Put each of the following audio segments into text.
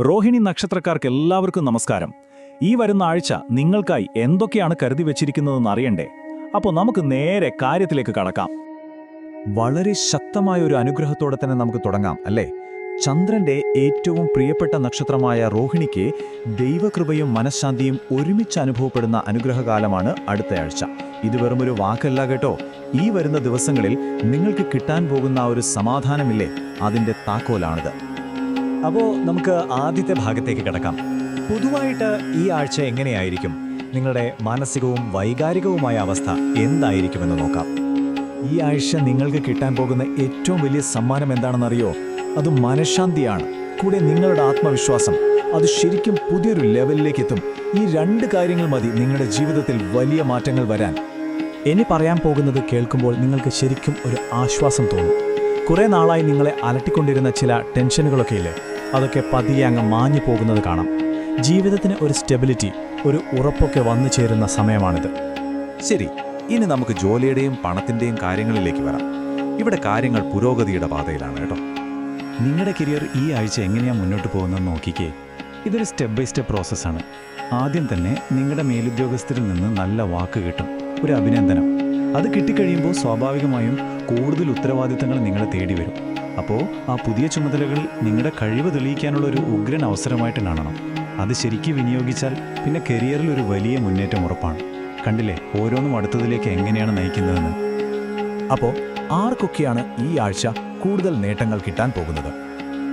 റോഹിണി നക്ഷത്രക്കാർക്ക് എല്ലാവർക്കും നമസ്കാരം. ഈ വരുന്ന ആഴ്ച നിങ്ങൾക്കായി എന്തൊക്കെയാണ് കരുതി വെച്ചിരിക്കുന്നതെന്ന് അറിയണ്ടേ? അപ്പോൾ നമുക്ക് നേരെ കാര്യത്തിലേക്ക് കടക്കാം. വളരെ ശക്തമായ ഒരു അനുഗ്രഹത്തോടെ തന്നെ നമുക്ക് തുടങ്ങാം അല്ലേ? ചന്ദ്രന്റെ ഏറ്റവും പ്രിയപ്പെട്ട നക്ഷത്രമായ റോഹിണിക്ക് ദൈവകൃപയും മനഃശാന്തിയും ഒരുമിച്ച് അനുഭവപ്പെടുന്ന അനുഗ്രഹകാലമാണ് അടുത്ത ആഴ്ച. ഇത് വെറുമൊരു വാക്കല്ല കേട്ടോ. ഈ വരുന്ന ദിവസങ്ങളിൽ നിങ്ങൾക്ക് കിട്ടാൻ പോകുന്ന ഒരു സമാധാനമില്ലേ? അതിന്റെ താക്കോലാണിത്. അപ്പോൾ നമുക്ക് ആദ്യത്തെ ഭാഗത്തേക്ക് കിടക്കാം. പൊതുവായിട്ട് ഈ ആഴ്ച എങ്ങനെയായിരിക്കും? നിങ്ങളുടെ മാനസികവും വൈകാരികവുമായ അവസ്ഥ എന്തായിരിക്കുമെന്ന് നോക്കാം. ഈ ആഴ്ച നിങ്ങൾക്ക് കിട്ടാൻ പോകുന്ന ഏറ്റവും വലിയ സമ്മാനം എന്താണെന്നറിയോ? അത് മനഃശാന്തിയാണ്. കൂടെ നിങ്ങളുടെ ആത്മവിശ്വാസം. അത് ശരിക്കും പുതിയൊരു ലെവലിലേക്ക് എത്തും. ഈ രണ്ട് കാര്യങ്ങൾ മതി നിങ്ങളുടെ ജീവിതത്തിൽ വലിയ മാറ്റങ്ങൾ വരാൻ. ഇനി പറയാൻ പോകുന്നത് കേൾക്കുമ്പോൾ നിങ്ങൾക്ക് ശരിക്കും ഒരു ആശ്വാസം തോന്നും. കുറേ നാളായി നിങ്ങളെ അലട്ടിക്കൊണ്ടിരുന്ന ചില ടെൻഷനുകളൊക്കെ ഇല്ലേ? അതൊക്കെ പതിയെ അങ്ങ് മാഞ്ഞു പോകുന്നത് കാണാം. ജീവിതത്തിന് ഒരു സ്റ്റെബിലിറ്റി ഒരു ഉറപ്പൊക്കെ വന്നു ചേരുന്ന സമയമാണിത്. ശരി ഇനി നമുക്ക് ജോലിയുടെയും പണത്തിന്റെയും കാര്യങ്ങളിലേക്ക് വരാം. ഇവിടെ കാര്യങ്ങൾ പുരോഗതിയുടെ പാതയിലാണ് കേട്ടോ. നിങ്ങളുടെ കരിയർ ഈ ആഴ്ച എങ്ങനെയാണ് മുന്നോട്ട് പോകുന്നതെന്ന് നോക്കിക്കേ. ഇതൊരു സ്റ്റെപ്പ് ബൈ സ്റ്റെപ്പ് പ്രോസസ്സാണ്. ആദ്യം തന്നെ നിങ്ങളുടെ മേലുദ്യോഗസ്ഥരിൽ നിന്ന് നല്ല വാക്ക് കിട്ടും ഒരു അഭിനന്ദനം. അത് കിട്ടിക്കഴിയുമ്പോൾ സ്വാഭാവികമായും കൂടുതൽ ഉത്തരവാദിത്തങ്ങൾ നിങ്ങളെ തേടി വരും. അപ്പോൾ ആ പുതിയ ചുമതലകൾ നിങ്ങളുടെ കഴിവ് തെളിയിക്കാനുള്ള ഒരു ഉഗ്രൻ അവസരമായിട്ട് കാണണം. അത് ശരിക്കും വിനിയോഗിച്ചാൽ പിന്നെ കരിയറിൽ ഒരു വലിയ മുന്നേറ്റം ഉറപ്പാണ്. കണ്ടില്ലേ? ഓരോന്നും അടുത്തതിലേക്ക് എങ്ങനെയാണ് നയിക്കുന്നതെന്ന്. അപ്പോൾ ആർക്കൊക്കെയാണ് ഈ ആഴ്ച കൂടുതൽ നേട്ടങ്ങൾ കിട്ടാൻ പോകുന്നത്?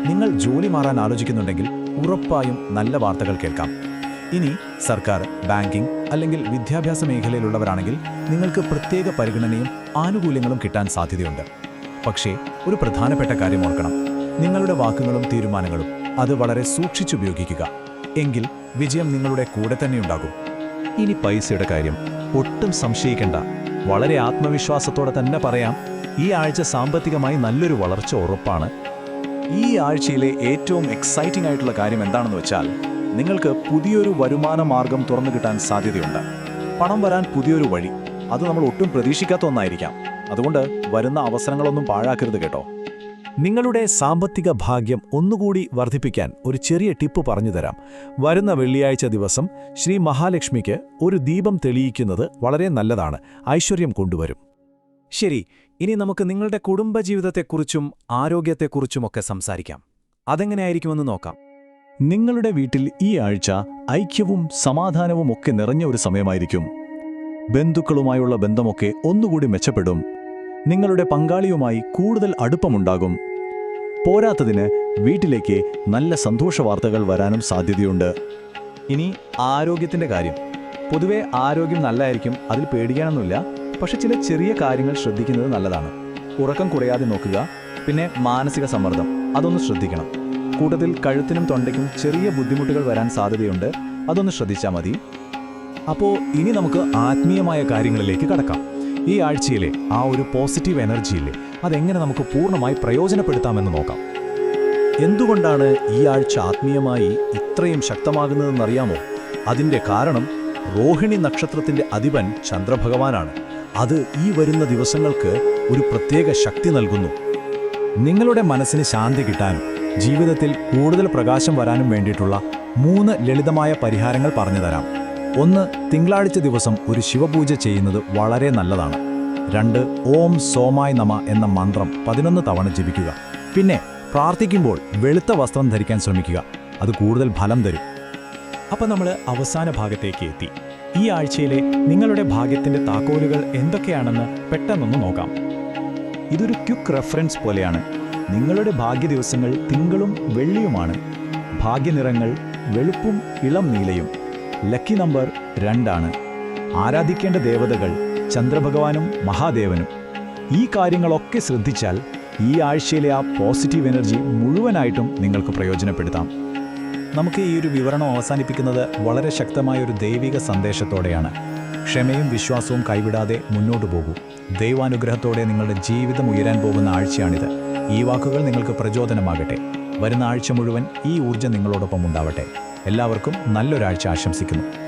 നിങ്ങൾ ജോലി മാറാൻ ആലോചിക്കുന്നുണ്ടെങ്കിൽ ഉറപ്പായും നല്ല വാർത്തകൾ കേൾക്കാം. ഇനി സർക്കാർ ബാങ്കിംഗ് അല്ലെങ്കിൽ വിദ്യാഭ്യാസ മേഖലയിലുള്ളവരാണെങ്കിൽ നിങ്ങൾക്ക് പ്രത്യേക പരിഗണനയും ആനുകൂല്യങ്ങളും കിട്ടാൻ സാധ്യതയുണ്ട്. പക്ഷേ ഒരു പ്രധാനപ്പെട്ട കാര്യം ഓർക്കണം. നിങ്ങളുടെ വാക്കുകളും തീരുമാനങ്ങളും അത് വളരെ സൂക്ഷിച്ചുപയോഗിക്കുക. എങ്കിൽ വിജയം നിങ്ങളുടെ കൂടെ തന്നെ ഉണ്ടാകും. ഇനി പൈസയുടെ കാര്യം ഒട്ടും സംശയിക്കേണ്ട. വളരെ ആത്മവിശ്വാസത്തോടെ തന്നെ പറയാം. ഈ ആഴ്ച സാമ്പത്തികമായി നല്ലൊരു വളർച്ച ഉറപ്പാണ്. ഈ ആഴ്ചയിലെ ഏറ്റവും എക്സൈറ്റിംഗ് ആയിട്ടുള്ള കാര്യം എന്താണെന്ന് വെച്ചാൽ നിങ്ങൾക്ക് പുതിയൊരു വരുമാന മാർഗം തുറന്നു കിട്ടാൻ സാധ്യതയുണ്ട്. പണം വരാൻ പുതിയൊരു വഴി. അത് നമ്മൾ ഒട്ടും പ്രതീക്ഷിക്കാത്ത ഒന്നായിരിക്കാം. അതുകൊണ്ട് വരുന്ന അവസരങ്ങളൊന്നും പാഴാക്കരുത് കേട്ടോ. നിങ്ങളുടെ സാമ്പത്തിക ഭാഗ്യം ഒന്നുകൂടി വർദ്ധിപ്പിക്കാൻ ഒരു ചെറിയ ടിപ്പ് പറഞ്ഞുതരാം വരുന്ന വെള്ളിയാഴ്ച ദിവസം ശ്രീ മഹാലക്ഷ്മിക്ക് ഒരു ദീപം തെളിയിക്കുന്നത് വളരെ നല്ലതാണ്. ഐശ്വര്യം കൊണ്ടുവരും. ശരി ഇനി നമുക്ക് നിങ്ങളുടെ കുടുംബജീവിതത്തെക്കുറിച്ചും ആരോഗ്യത്തെക്കുറിച്ചുമൊക്കെ സംസാരിക്കാം. അതെങ്ങനെയായിരിക്കുമെന്ന് നോക്കാം. നിങ്ങളുടെ വീട്ടിൽ ഈ ആഴ്ച ഐക്യവും സമാധാനവും ഒക്കെ നിറഞ്ഞ ഒരു സമയമായിരിക്കും. ബന്ധുക്കളുമായുള്ള ബന്ധമൊക്കെ ഒന്നുകൂടി മെച്ചപ്പെടും. നിങ്ങളുടെ പങ്കാളിയുമായി കൂടുതൽ അടുപ്പമുണ്ടാകും. പോരാത്തതിന് വീട്ടിലേക്ക് നല്ല സന്തോഷ വാർത്തകൾ വരാനും സാധ്യതയുണ്ട്. ഇനി ആരോഗ്യത്തിന്റെ കാര്യം. പൊതുവെ ആരോഗ്യം നല്ലതായിരിക്കും അതിൽ പേടിക്കാനൊന്നുമില്ല. പക്ഷെ ചില ചെറിയ കാര്യങ്ങൾ ശ്രദ്ധിക്കുന്നത് നല്ലതാണ്. ഉറക്കം കുറയാതെ നോക്കുക പിന്നെ മാനസിക സമ്മർദ്ദം അതൊന്ന് ശ്രദ്ധിക്കണം. കൂട്ടത്തിൽ കഴുത്തിനും തൊണ്ടയ്ക്കും ചെറിയ ബുദ്ധിമുട്ടുകൾ വരാൻ സാധ്യതയുണ്ട് അതൊന്ന് ശ്രദ്ധിച്ചാൽ മതി. അപ്പോൾ ഇനി നമുക്ക് ആത്മീയമായ കാര്യങ്ങളിലേക്ക് കടക്കാം. ഈ ആഴ്ചയിലെ ആ ഒരു പോസിറ്റീവ് എനർജിയില്ലേ അതെങ്ങനെ നമുക്ക് പൂർണമായി പ്രയോജനപ്പെടുത്താമെന്ന് നോക്കാം. എന്തുകൊണ്ടാണ് ഈ ആഴ്ച ആത്മീയമായി ഇത്രയും ശക്തമാകുന്നതെന്നറിയാമോ? അതിന്റെ കാരണം റോഹിണി നക്ഷത്രത്തിന്റെ അധിപൻ ചന്ദ്രഭഗവാനാണ്. അത് ഈ വരുന്ന ദിവസങ്ങൾക്ക് ഒരു പ്രത്യേക ശക്തി നൽകുന്നു. നിങ്ങളുടെ മനസ്സിന് ശാന്തി കിട്ടാനും ജീവിതത്തിൽ കൂടുതൽ പ്രകാശം വരാനും വേണ്ടിയിട്ടുള്ള മൂന്ന് ലളിതമായ പരിഹാരങ്ങൾ പറഞ്ഞുതരാം ഒന്ന് തിങ്കളാഴ്ച ദിവസം ഒരു ശിവപൂജ ചെയ്യുന്നത് വളരെ നല്ലതാണ്. രണ്ട് ഓം സോമായി നമ എന്ന മന്ത്രം പതിനൊന്ന് തവണ ജപിക്കുക. പിന്നെ പ്രാർത്ഥിക്കുമ്പോൾ വെളുത്ത വസ്ത്രം ധരിക്കാൻ ശ്രമിക്കുക. അത് കൂടുതൽ ഫലം തരും. അപ്പം നമ്മൾ അവസാന ഭാഗത്തേക്ക് എത്തി. ഈ ആഴ്ചയിലെ നിങ്ങളുടെ ഭാഗ്യത്തിന്റെ താക്കോലുകൾ എന്തൊക്കെയാണെന്ന് പെട്ടെന്നൊന്ന് നോക്കാം. ഇതൊരു ക്യുക്ക് റെഫറൻസ് പോലെയാണ്. നിങ്ങളുടെ ഭാഗ്യ ദിവസങ്ങൾ തിങ്കളും വെള്ളിയുമാണ്. ഭാഗ്യനിറങ്ങൾ വെളുപ്പും ഇളം നീലയും. ലക്കി നമ്പർ രണ്ടാണ്. ആരാധിക്കേണ്ട ദേവതകൾ ചന്ദ്രഭഗവാനും മഹാദേവനും. ഈ കാര്യങ്ങളൊക്കെ ശ്രദ്ധിച്ചാൽ ഈ ആഴ്ചയിലെ ആ പോസിറ്റീവ് എനർജി മുഴുവനായിട്ടും നിങ്ങൾക്ക് പ്രയോജനപ്പെടുത്താം. നമുക്ക് ഈ ഒരു വിവരണം അവസാനിപ്പിക്കുന്നത് വളരെ ശക്തമായ ഒരു ദൈവിക സന്ദേശത്തോടെയാണ്. ക്ഷമയും വിശ്വാസവും കൈവിടാതെ മുന്നോട്ടു പോകൂ. ദൈവാനുഗ്രഹത്തോടെ നിങ്ങളുടെ ജീവിതം ഉയരാൻ പോകുന്ന ആഴ്ചയാണിത്. ഈ വാക്കുകൾ നിങ്ങൾക്ക് പ്രചോദനമാകട്ടെ. വരുന്ന ആഴ്ച മുഴുവൻ ഈ ഊർജം നിങ്ങളോടൊപ്പം ഉണ്ടാവട്ടെ. എല്ലാവർക്കും നല്ലൊരാഴ്ച ആശംസിക്കുന്നു.